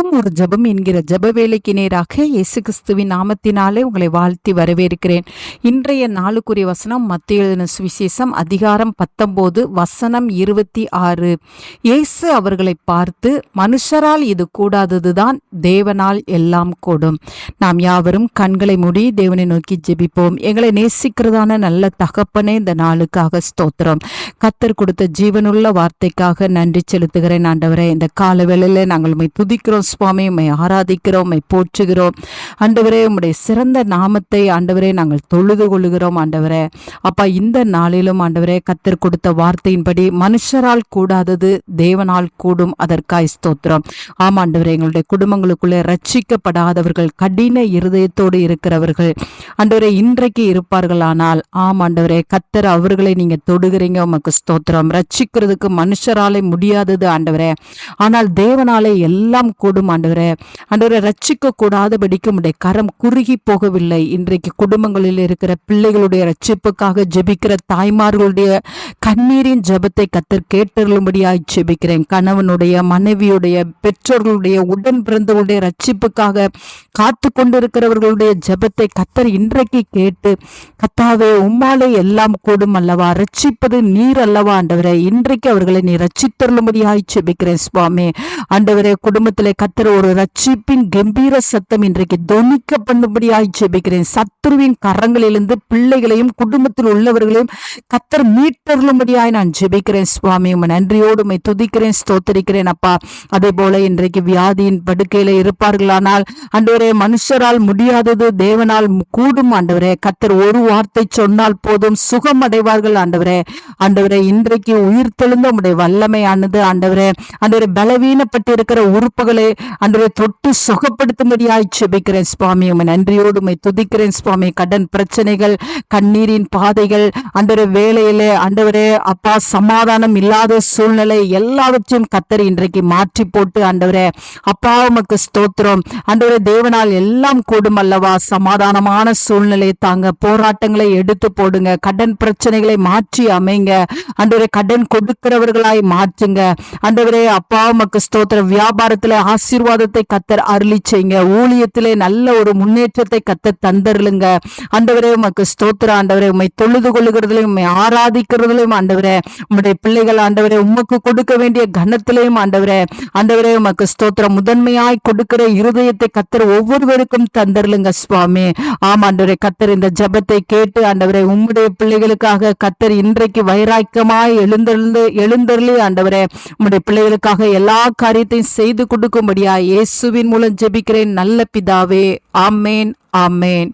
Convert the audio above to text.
தினமும் ஒரு ஜபம் என்கிற ஜப வேலைக்கு நேராக இயேசு கிறிஸ்துவின் நாமத்தினாலே உங்களை வாழ்த்தி வரவேற்கிறேன். இன்றைய நாளுக்குரிய வசனம் மத்திய எழுதின சுவிசேஷம் அதிகாரம் பத்தொம்போது வசனம் இருபத்தி ஆறு. இயேசு அவர்களை பார்த்து மனுஷரால் இது கூடாததுதான் தேவனால் எல்லாம் கூடும். நாம் யாவரும் கண்களை மூடி தேவனை நோக்கி ஜெபிப்போம். எங்களை நேசிக்கிறதான நல்ல தகப்பனே இந்த நாளுக்காக ஸ்தோத்திரம். கத்தர் கொடுத்த ஜீவனுள்ள வார்த்தைக்காக நன்றி செலுத்துகிறேன். ஆண்டவரே இந்த கால வேளையில நாங்கள் துதிக்கிறோம் சுவாமி உம்மை ஆராதிக்கிறோம் உம்மை போற்றுகிறோம். ஆண்டவரே உம்முடைய சிறந்த நாமத்தை ஆண்டவரே நாங்கள் தொழுது கொள்ளுகிறோம் ஆண்டவரே. அப்பா இந்த நாளிலும் ஆண்டவரே கத்தர் கொடுத்த வார்த்தையின்படி மனுஷரால் கூடாதது தேவனால் கூடும். அதற்காய் ஸ்தோத்திரம். ஆமா ஆண்டவரே எங்களுடைய குடும்பங்களுக்குள்ளே ரட்சிக்கப்படாதவர்கள் கடின இருதயத்தோடு இருக்கிறவர்கள் ஆண்டவரே இன்றைக்கு இருப்பார்களானால் ஆம் ஆண்டவரே கத்தர் அவர்களை நீங்க தொடுகிறீங்க உமக்கு ஸ்தோத்திரம். ரட்சிக்கிறதுக்கு மனுஷராலே முடியாதது ஆண்டவரே. ஆனால் தேவனாலே எல்லாம் கூடும். ஆண்டவரே. ஆண்டவரை ரட்சிக்க கூடாதபடிக்கு உடைய கரம் குறுகி போகவில்லை இன்றைக்கு குடும்பங்களில் இருக்கிற பிள்ளைகளுடைய ரட்சிப்புக்காக ஜெபிக்கிற தாய்மார்களுடைய கண்ணீரின் ஜெபத்தை கத்தர் கேட்டருளும்படியாய் ஜெபிக்கிறேன். கணவனுடைய மனைவியுடைய பெற்றோர்களுடைய உடன் பிறந்தவருடைய ரட்சிப்புக்காக காத்து கொண்டிருக்கிறவர்களுடைய ஜெபத்தை கத்தர் இன்றைக்கு கேட்டு கத்தாவே உம்மாலே எல்லாம் கூடும் அல்லவா? ரட்சிப்பது நீர் அல்லவா ஆண்டவரே? இன்றைக்கு அவர்களை நீ ரட்சித்தருளும்படியாய் ஜெபிக்கிறேன் சுவாமி. ஆண்டவரே குடும்பத்திலே கத்தர் ஒரு ரட்சிப்பின் கம்பீர சத்தம் இன்றைக்கு தொனிக்க பண்ணும்படியாய் ஜெபிக்கிறேன். சத்துருவின் கரங்களிலிருந்து பிள்ளைகளையும் குடும்பத்தில் உள்ளவர்களையும் கத்தர் மீட்டருளும்படியாய் நான் ஜெபிக்கிறேன். சுவாமி உமை நன்றியோடு உமை துதிக்கிறேன் ஸ்தோத்தரிக்கிறேன் அப்பா. அதே போல இன்றைக்கு வியாதியின் படுக்கையில இருப்பார்களானால் அன்றுவரே மனுஷரால் முடியாதது தேவனால் கூடும் ஆண்டவரே. கத்தர் ஒரு வார்த்தை சொன்னால் போதும் சுகம் அடைவார்கள் ஆண்டவரே. ஆண்டவரே இன்றைக்கு உயிர் தெழுந்த உடைய வல்லமையானது ஆண்டவரே. ஆண்டவரே பலவீனப்பட்டு இருக்கிற உறுப்புகளை ஆண்டவரை தொட்டு சுகப்படுத்தும்படியாய் செபிக்கிறேன் சுவாமி. உமை நன்றியோடு உமை துதிக்கிறேன் சுவாமி. கடன் பிரச்சனைகள் கண்ணீரின் பாதைகள் ஆண்டவரே வேலையில அண்டவரே அப்பா சமாதானம் இல்லாத சூழ்நிலை எல்லாவற்றையும் கத்தரி இன்றைக்கு மாற்றி போட்டு அண்டவரே அப்பா உமக்கு ஸ்தோத்திரம். ஆண்டவரே தேவனால் எல்லாம் கூடும் அல்லவா? சமாதானமான சூழ்நிலை தாங்க. போராட்டங்களை எடுத்து போடுங்க. கடன் பிரச்சனைகளை மாற்றி அமைங்க. ஆண்டவரே கடன் கொடுக்கிறவர்களாய் மாற்றுங்க. ஆண்டவரே அப்பா உமக்கு ஸ்தோத்திரம். வியாபாரத்துல ஆசீர்வாதத்தை கத்தர் அருளி செய்யுங்க. ஊழியத்திலே நல்ல ஒரு முன்னேற்றத்தை கத்தர் தந்தருளுங்க. ஆண்டவரே உமக்கு ஸ்தோத்திர ஆண்டவரே உம்மை தொழுது கொள்ளுகிறதுலையும் உம்மை ஆராதிக்கிறதுலையும் ஆண்டவரே உம்முடைய பிள்ளைகள் ஆண்டவரே உமக்கு கொடுக்க வேண்டிய கனத்திலையும் ஆண்டவரே ஆண்டவரே உமக்கு ஸ்தோத்திரம். முதன்மையாய் கொடுக்கிற இருதயத்தை கத்தர் ஒவ்வொருவருக்கும் தந்தருளுங்க சுவாமி. ஆமா ஆண்டவரே கத்தர் இந்த ஜபத்தை கேட்டு ஆண்டவரே உம்முடைய பிள்ளைகளுக்காக கத்தர் இன்றைக்கு வைராக்கியமாய் எழுந்தெழுந்து எழுந்தருளி ஆண்டவரே உம்முடைய பிள்ளைகளுக்காக எல்லா காரியத்தையும் செய்து கொடுக்கும் கொடுக்கும்படியா இயேசுவின் மூலம் ஜெபிக்கிறேன் நல்ல பிதாவே. ஆமேன் ஆமேன்.